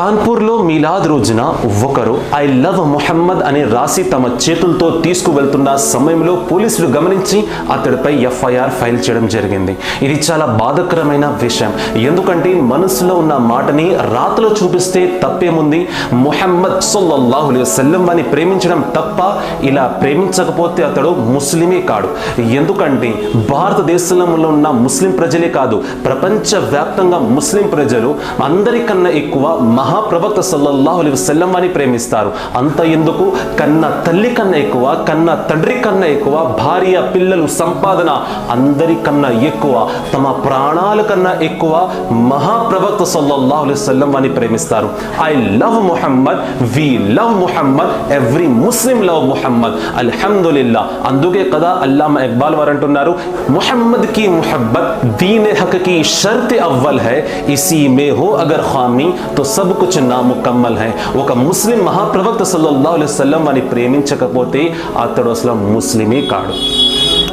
కాన్పూర్లో మీలాద్ రోజున ఒకరు I love Mohammed అని రాసి తమ చేతులతో తీసుకువెళ్తున్న సమయంలో పోలీసులు గమనించి అతడిపై ఎఫ్ఐఆర్ ఫైల్ చేయడం జరిగింది. ఇది చాలా బాధకరమైన విషయం. ఎందుకంటే మనసులో ఉన్న మాటని రాతలో చూపిస్తే తప్పేముంది? మొహమ్మద్ సొల్లల్లాహు సల్లం అని ప్రేమించడం తప్ప ఇలా ప్రేమించకపోతే అతడు ముస్లిమే కాడు. ఎందుకంటే భారతదేశంలో ఉన్న ముస్లిం ప్రజలే కాదు ప్రపంచ వ్యాప్తంగా ముస్లిం ప్రజలు అందరికన్నా ఎక్కువ మహాప్రవక్త సల్లల్లాహు అలీ వసల్లం అని ప్రేమిస్తారు. అంత ఎందుకు? కన్న తల్లి కన్నా ఎక్కువ కన్న తండ్రి కన్నా ఎక్కువ భార్య పిల్లలు సంపాదన అందరికన్నా ఎక్కువ తమ ప్రాణాల కన్నా ఎక్కువ మహాప్రవక్త సల్లల్లాహు అలీ వసల్లం అని ప్రేమిస్తారు. I love Muhammad we love Muhammad every Muslim love Muhammad. అల్హమ్దుల్లా అందుకే కదా అల్లామా ఇక్బాల్ వారు అంటున్నారు మొహమ్మద్కి ముహబ్బత్ దీని హక్కి షర్త్ అవ్వల్ హై ఇసీ మే హో అగర్ ఖామీ తో సబ్ సబకు చిన్న ముక్కమ్మల్ హై ఒక ముస్లిం మహాప్రవక్త సల్లల్లాహు అలైహి వసల్లం ప్రేమించకపోతే అతడు అసలు ముస్లిమే కాడు।